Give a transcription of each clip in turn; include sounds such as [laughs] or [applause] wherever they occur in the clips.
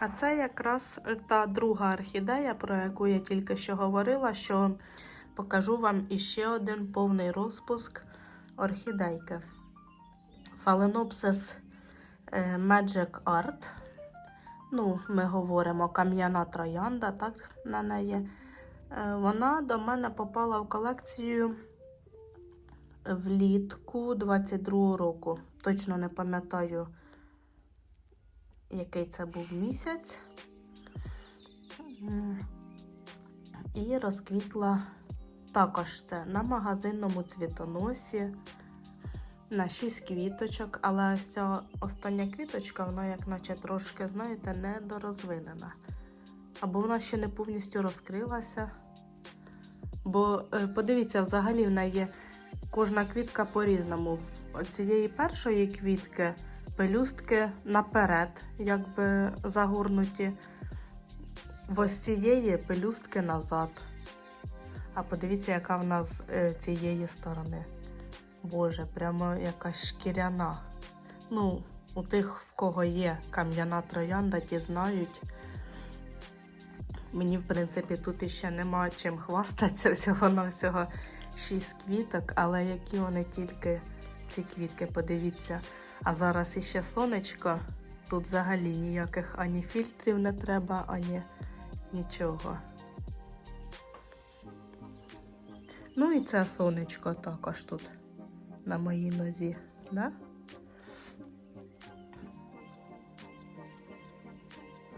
А це якраз та друга орхідея, про яку я тільки що говорила, що покажу вам іще один повний розпуск орхідейки. Phalaenopsis е, Magic Art. Ну, ми говоримо кам'яна троянда, так, на неї. Е, Вона до мене попала в колекцію влітку 22 року. Точно не пам'ятаю, який це був місяць. І розквітла також це на магазинному цвітоносі. На 6 квіточок, але ось ця остання квіточка, вона як наче трошки, знаєте, недорозвинена. Або вона ще не повністю розкрилася. Бо е, подивіться, взагалі в неї кожна квітка по-різному. Цієї першої квітки пелюстки наперед, якби загорнуті. В ось цієї пелюстки назад. А подивіться, яка в нас е, цієї сторони. Боже, прямо якась шкіряна. Ну, у тих, в кого є кам'яна троянда, ті знають. Мені, в принципі, тут іще нема чим хвастатися всього на всього 6 квіток, але які вони тільки ці квітки, подивіться. А зараз іще сонечко. Тут взагалі ніяких ані фільтрів не треба, ані нічого. Ну і це сонечко також тут на моїй нозі, да?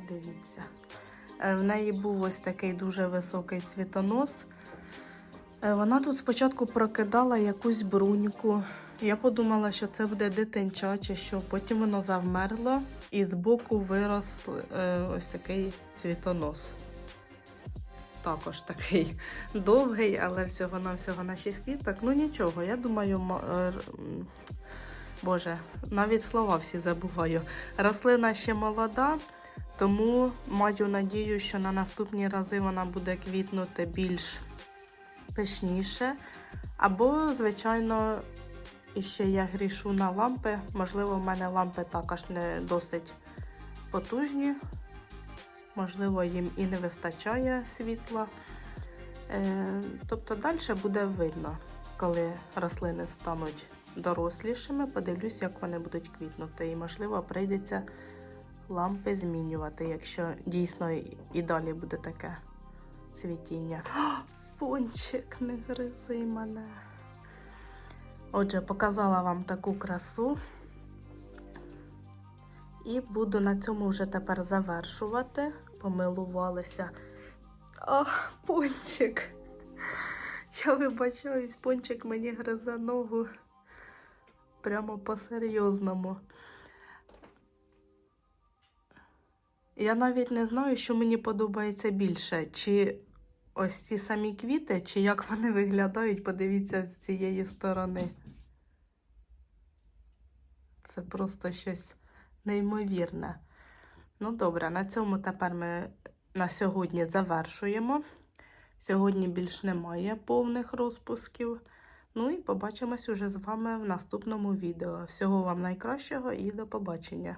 Дивіться. Е, В неї був ось такий дуже високий цвітонос. Е, Вона тут спочатку прокидала якусь бруньку. Я подумала, що це буде дитинча, чи що потім воно завмерло і збоку вирос е, ось такий цвітонос. Також такий [laughs] довгий, але всього-навсього на 6 квіток. Ну нічого, я думаю, ма- е, Боже, навіть слова всі забуваю. Рослина ще молода, тому маю надію, що на наступні рази вона буде квітнути більш пишніше. Або, звичайно, іще я грішу на лампи. Можливо, в мене лампи також не досить потужні. Можливо, їм і не вистачає світла. Е, тобто далі буде видно, коли рослини стануть дорослішими. Подивлюсь, як вони будуть квітнути. І, можливо, прийдеться лампи змінювати, якщо дійсно і- далі буде таке цвітіння. Пончик, не гризи мене. Отже, показала вам таку красу. І буду на цьому вже тепер завершувати. Помилувалися. Ах, пончик. Я вибачаюсь, пончик мені гризе ногу. Прямо по-серйозному. Я навіть не знаю, що мені подобається більше. Чи ось ці самі квіти, чи як вони виглядають, подивіться з цієї сторони. Це просто щось неймовірне. Ну, добре, на цьому тепер ми на сьогодні завершуємо. Сьогодні більш немає повних розпусків. Ну і побачимось уже з вами в наступному відео. Всього вам найкращого і до побачення!